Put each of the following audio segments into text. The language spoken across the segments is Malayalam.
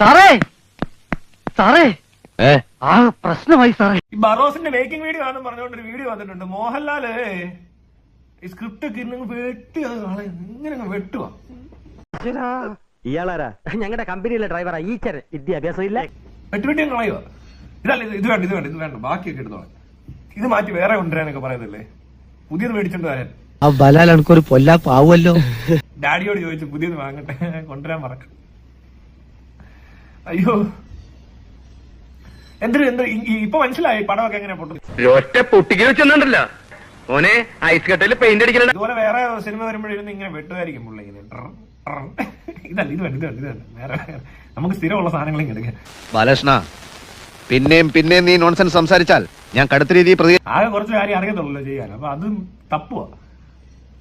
സാറേ! സാറേ! ആ പ്രശ്നമായി സാറേ. ഈ ബറോസിന്റെ മേക്കിംഗ് വീഡിയോ ആണെന്ന് പറഞ്ഞുകൊണ്ട് ഒരു വീഡിയോ വന്നിട്ടുണ്ട്. മോഹൻലാൽ ഈ സ്ക്രിപ്റ്റ് ഒക്കെ ഇരുന്ന് വെട്ടി അത് ഇങ്ങനെ വെട്ടുക ഇയാളാരാ? ഞങ്ങളുടെ കമ്പനിയിലെ ഡ്രൈവറാ ഈച്ചർ വിദ്യാഭ്യാസം ഇല്ല. വെട്ടി വെട്ടി അങ്ങ് കളയുക ഇതല്ല ഇത് വേണ്ട ഇത് വേണ്ട ഇത് വേണ്ട. ബാക്കിയൊക്കെ എടുത്തോളാം ഇത് മാറ്റി വേറെ കൊണ്ടുവരാനൊക്കെ പറയുന്നില്ലേ? പുതിയത് മേടിച്ചോണ്ട് വരാൻ. ആ ബലാൽ എനിക്കൊരു പൊല്ലാപ്പാവുമല്ലോ ഡാഡിയോട് ചോദിച്ചു പുതിയത് വാങ്ങട്ടെ? കൊണ്ടുവരാൻ പറഞ്ഞു അയ്യോ. എന്തൊരു എന്ത് ഇപ്പൊ മനസ്സിലായി പടമൊക്കെ എങ്ങനെ പൊട്ടുന്നു ഒറ്റ പൊട്ടിക്ക് വെച്ചെന്നുണ്ടല്ല. ഓനെ ഐസ് കട്ടയിൽ പെയിന്റ് അടിക്കലുണ്ട് ഇതുപോലെ വേറെ സിനിമ വരുമ്പോഴിരുന്ന് ഇങ്ങനെ വെട്ടുമായിരിക്കും പുള്ളി ഇങ്ങനെ. ഇതല്ല ഇത് വേണ്ട ഇത് വേണ്ട ഇത് വേണ്ട വേറെ വേറെ. നമുക്ക് സ്ഥിരമുള്ള സാധനങ്ങൾ ഇങ്ങനെ എടുക്കാം. ബാലകൃഷ്ണ പിന്നെയും പിന്നെയും നീ നോൺസെൻസ് സംസാരിച്ചാൽ ഞാൻ കടുത്ത രീതിയിൽ പ്രതി ആകെ കുറച്ച് കാര്യം അറിയത്തുള്ളൂ ചെയ്യാൻ. അപ്പൊ അത് തപ്പുവാ.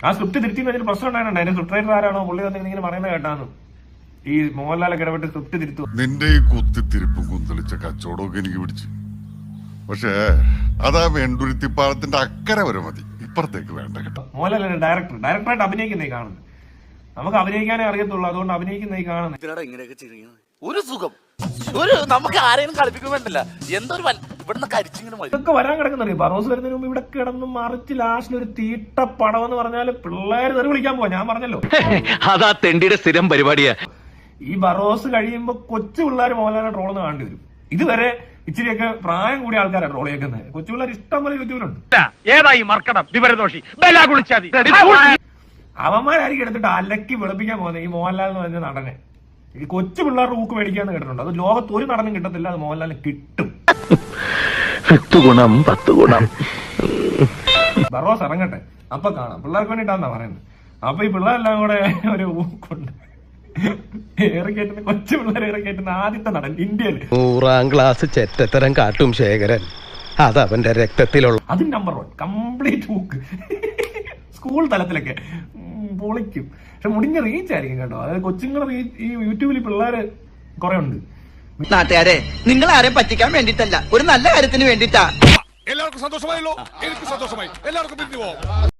ആ സ്ക്രിപ്റ്റ് തിരുത്തി വെച്ചിട്ട് പ്രശ്നം ഉണ്ടായിട്ടുണ്ട്. അതിന്റെ സ്ക്രിപ്റ്റ് റൈറ്റർ ആരാണോ പുള്ളി വന്നിങ്ങനെ പറയുന്നത് കേട്ടാന്ന്. ഈ മോഹൻലാലൊക്കെ ഇടപെട്ട് സ്ക്രിപ്റ്റ് തിരുത്തു. നിന്റെ ഈ കുത്തിത്തിരിപ്പും കുന്തളിച്ച കച്ചവടമൊക്കെ എനിക്ക് പിടിച്ചു. പക്ഷേ അതാ വെണ്ടുരുത്തിപ്പാലത്തിന്റെ അക്കരെ വരെ മതി. ഇപ്പുറത്തേക്ക് വേണ്ട കേട്ടോ. മോഹൻലാൽ ഡയറക്ടർ ഡയറക്ടറായിട്ട് അഭിനയിക്കുന്നേ കാണുന്നത്. നമുക്ക് അഭിനയിക്കാനേ അറിയത്തുള്ളൂ അതുകൊണ്ട് അഭിനയിക്കുന്നേ കാണുന്നത്. ഇതിനടാ ഇങ്ങനെയൊക്കെ ചെയ്യുന്നത് ഒരു സുഖം. ഒരു നമുക്ക് ആരെയും കളിപ്പിക്കാൻ വേണ്ടില്ല എന്തൊരു വൽ- ഇവിടുന്ന് കരിച്ചിങ്ങനെ മതി. ഇതൊക്കെ വരാൻ കിടക്കുന്നറിയ ബറോസ് വരുന്നതിന് മുമ്പ് ഇവിടെ കിടന്ന് മറിച്ച് ലാസ്റ്റിൽ ഒരു തീട്ട പടം എന്ന് പറഞ്ഞാൽ പിള്ളേര് തെറി വിളിക്കാൻ പോവാ. ഞാൻ പറഞ്ഞല്ലോ. അതാ തെണ്ടിയുടെ സ്ഥിരം പരിപാടിയാ. ഈ ബറോസ് കഴിയുമ്പോൾ കൊച്ചു പിള്ളേർ മോഹൻലാലിനെ ട്രോളെന്ന് കാണേണ്ടി വരും. ഇതുവരെ ഇച്ചിരിയൊക്കെ പ്രായം കൂടിയ ആൾക്കാരാണ് ട്രോൾ ചെയ്യുന്നത് കൊച്ചു പിള്ളേർ ഇഷ്ടം പോലെ യൂട്യൂബിലുണ്ട് ഏതായി മർക്കടം? വിവരദോഷി. ബലാ കുളിച്ചാതി അവന്മാരായിരിക്കും എടുത്തിട്ട് അലക്കി വെളുപ്പിക്കാൻ പോകുന്നത് ഈ മോഹൻലാൽ എന്ന് പറഞ്ഞ നടനെ. ഈ കൊച്ചു പിള്ളേരുടെ ഊക്ക് മേടിക്കാന്ന് കേട്ടിട്ടുണ്ട്. അത് ലോകത്ത് ഒരു നടനും കിട്ടത്തില്ല അത് മോഹൻലാലിന് കിട്ടും. പത്ത് ഗുണം പത്ത് ഗുണം. ബറോസ് ഇറങ്ങട്ടെ. അപ്പൊ കാണാം. പിള്ളേർക്ക് വേണ്ടിട്ടാന്നാ പറയുന്നത്. അപ്പൊ ഈ പിള്ളേരെല്ലാം കൂടെ ഒരു ഊക്കുണ്ട്. ഏറിക്കയറ്റുന്ന കൊച്ചു പിള്ളേരെ ഏറിക്കയറ്റുന്ന ആദ്യത്തെ നടൻ ഇന്ത്യയിൽ നൂറാം ക്ലാസ് ചെറ്റത്തരം കാട്ടും ശേഖരൻ. അവന്റെ രക്തത്തിലുള്ള അത് number one complete book school തലത്തിലൊക്കെ. പൊളിക്കും. പക്ഷെ മുടിഞ്ഞ റീച്ച് ആയിരിക്കും കേട്ടോ. അതായത് കൊച്ചുങ്ങൾ ഈ യൂട്യൂബിൽ പിള്ളേര് കുറെ ഉണ്ട്. നാട്ടുകാരെ നിങ്ങൾ ആരെയും പറ്റിക്കാൻ വേണ്ടിട്ടല്ല ഒരു നല്ല കാര്യത്തിന് വേണ്ടിട്ടാ എല്ലാവർക്കും സന്തോഷമായല്ലോ. എനിക്ക് സന്തോഷമായി. എല്ലാവർക്കും പിരിഞ്ഞു പോവാം.